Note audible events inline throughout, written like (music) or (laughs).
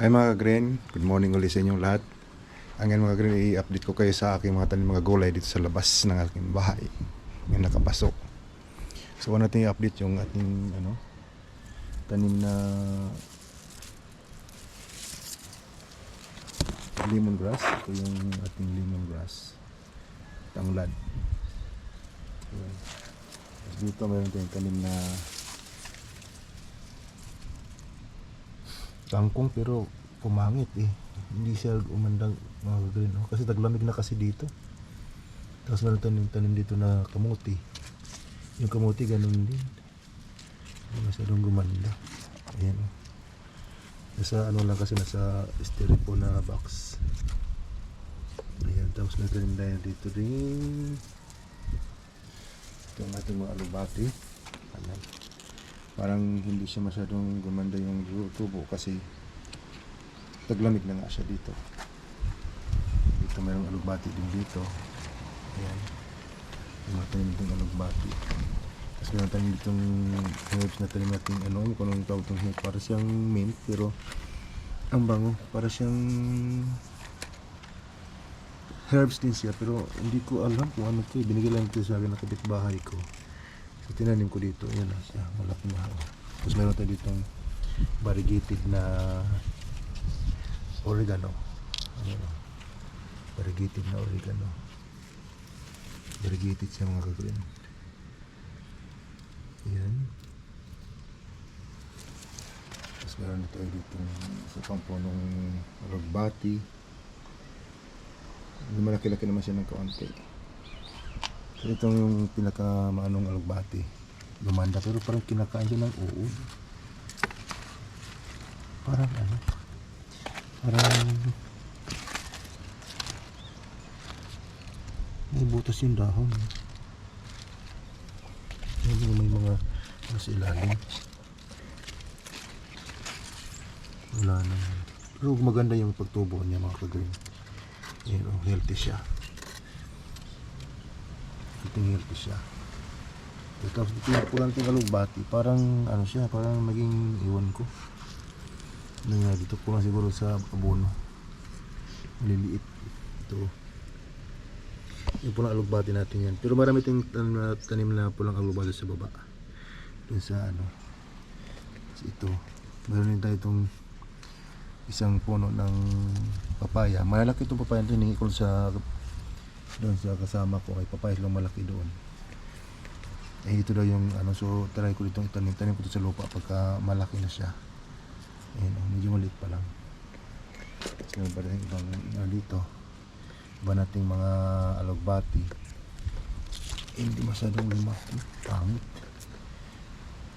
Hi mga green, good morning ulit sa inyong lahat. Ang mga green, i-update ko kayo sa aking mga tanim mga gulay dito sa labas ng aking bahay. Yung nakapasok. So, ano natin i-update yung ating ano, tanim na lemongrass. Ito yung ating lemongrass. Tanglad. Tapos dito meron tayong tanim na kangkong pero pumangit eh. Hindi siya umandang mga green. Oh. Kasi taglamig na kasi dito. Tapos meron tanim, tanim dito na kamuti. Yung kamuti ganun din. Masyadong gumanda. Ayan oh. Nasa ano lang kasi nasa styrofoam na box. Ayan. Tapos may tanim tayo dito rin. Ito ang ating mga alubati. Ayan parang hindi siya masyadong gumanda yung tubo kasi taglamig na nga siya dito. Dito mayroong alugbati din dito. Ayan. Mga tanim ditong alugbati. Tapos meron tayong ditong herbs na tanim natin ano kung anong tawag itong herb para siyang mint pero ang bango para siyang herbs din siya pero hindi ko alam kung ano to eh. binigay lang ito sa akin ng kapitbahay ko So, tinanim ko dito. Yan na siya. Malaki na. oh. Tapos meron tayo ditong variegated na oregano. Ayan, oh. Variegated na oregano. Variegated siya mga kagrin. Ayan. Tapos meron tayo ditong sa pampunong ragbati. Malaki-laki naman siya ng kaunti. So, ito yung pinaka maanong alugbati. Gumanda pero parang kinakain siya ng uod. Parang ano? Parang may butas yung dahon. Yung may mga nasa ilalim. Wala na. Pero maganda yung pagtubo niya mga kagrin. Yan, oh, healthy siya healthy siya. Tapos pulang ting alugbati, parang ano siya, parang naging iwan ko. Nga, dito pulang siguro sa abono. Maliliit. Ito. Yung pulang alugbati natin yan. Pero marami tayong tanim na, tanim na pulang alugbati sa baba. Dun sa ano. Sa ito. Meron din tayo itong isang puno ng papaya. Malalaki itong papaya. Ito hiningi ko sa doon sa kasama ko kay papayas lang malaki doon. Eh ito daw yung ano so try ko ditong itanim. Tanim ko ito sa lupa pagka malaki na siya. Ayun oh, medyo maliit pa lang. So ba rin ibang ano dito. Iba nating mga alugbati eh, hindi masyadong lumaki pangit.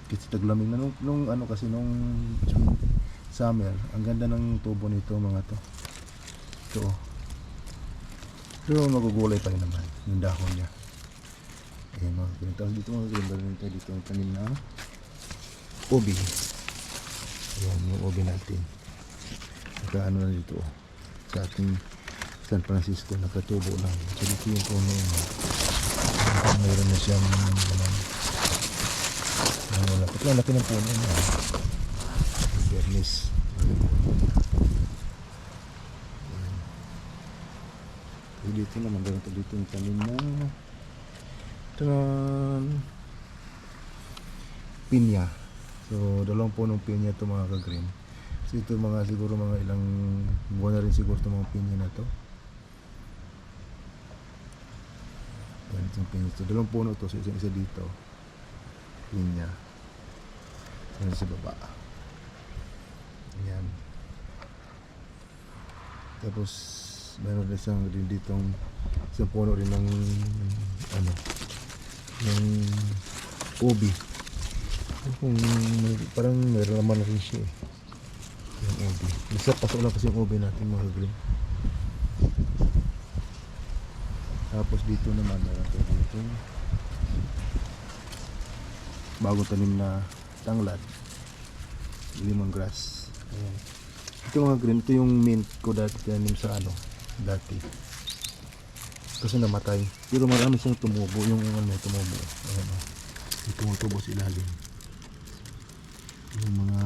Kasi taglamig na. Nung, nung ano kasi nung summer ang ganda ng tubo nito mga to. Ito oh pero magugulay pa rin naman yung dahon niya. Ayan mga. Tapos dito mga rin tayo dito ang tanim na ubi. Ayan yung ubi natin. Naka ano na dito. Sa ating San Francisco nakatubo lang. So dito yung puno yun. Mayroon na siyang naman. Ayan wala. Ito ang laki ng puno niya. Bernis. So, naman ganito dito yung tanim na ito na pinya. So dalawang punong pinya ito mga ka-green. So ito mga siguro mga ilang buwan na rin siguro ito mga pinya na to. Yan itong pinya. Ito dalawang puno ito so isang isa dito. Pinya. Yan sa baba. Yan tapos meron na siyang rin ditong isang puno rin ng ano ng ubi. Kung parang meron naman na rin siya eh yung ubi. Isa pasok lang kasi yung ubi natin mga green. Tapos dito naman meron tayo dito. Bagong tanim na tanglad. Lemongrass ayan. Ito mga green ito yung mint ko dati tanim sa ano dati kasi namatay pero marami siyang tumubo yung ano tumubo ayan o yung tumutubo sa ilalim yung mga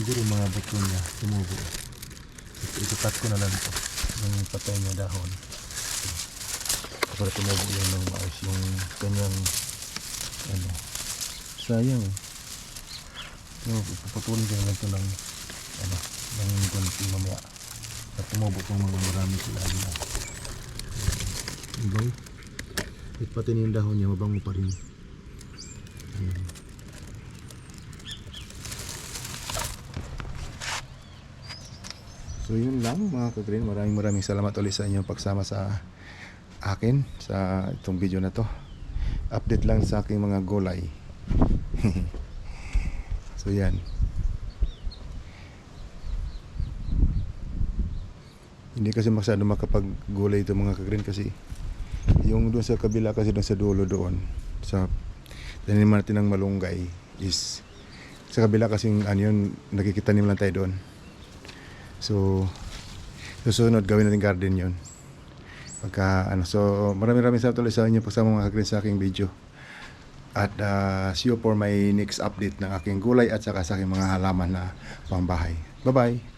siguro mga buto niya tumubo. Ito, itutat ko na lang ito. Yung patay na dahon. Para tumubo yun ng maayos yung kanyang ano. Sayang. So, papatulin ko na lang ito ng ano, ng konti mamaya. At tumubo itong mga marami sila. Ano. Ibang. At pati na yung dahon niya, mabango pa rin. So yun lang mga ka-green. Maraming maraming salamat ulit sa inyong pagsama sa akin sa itong video na to. Update lang sa aking mga gulay. (laughs) so yan. Hindi kasi masyado makapag-gulay ito mga ka-green kasi yung doon sa kabila kasi doon sa dulo doon sa taniman natin ng malunggay is sa kabila kasi yung ano yun nakikita lang tayo doon. So susunod gawin natin garden yun. Pagka ano so maraming maraming salamat ulit sa inyo pagsama mga kagrin sa aking video. At uh, see you for my next update ng aking gulay at saka sa aking mga halaman na pangbahay bye bye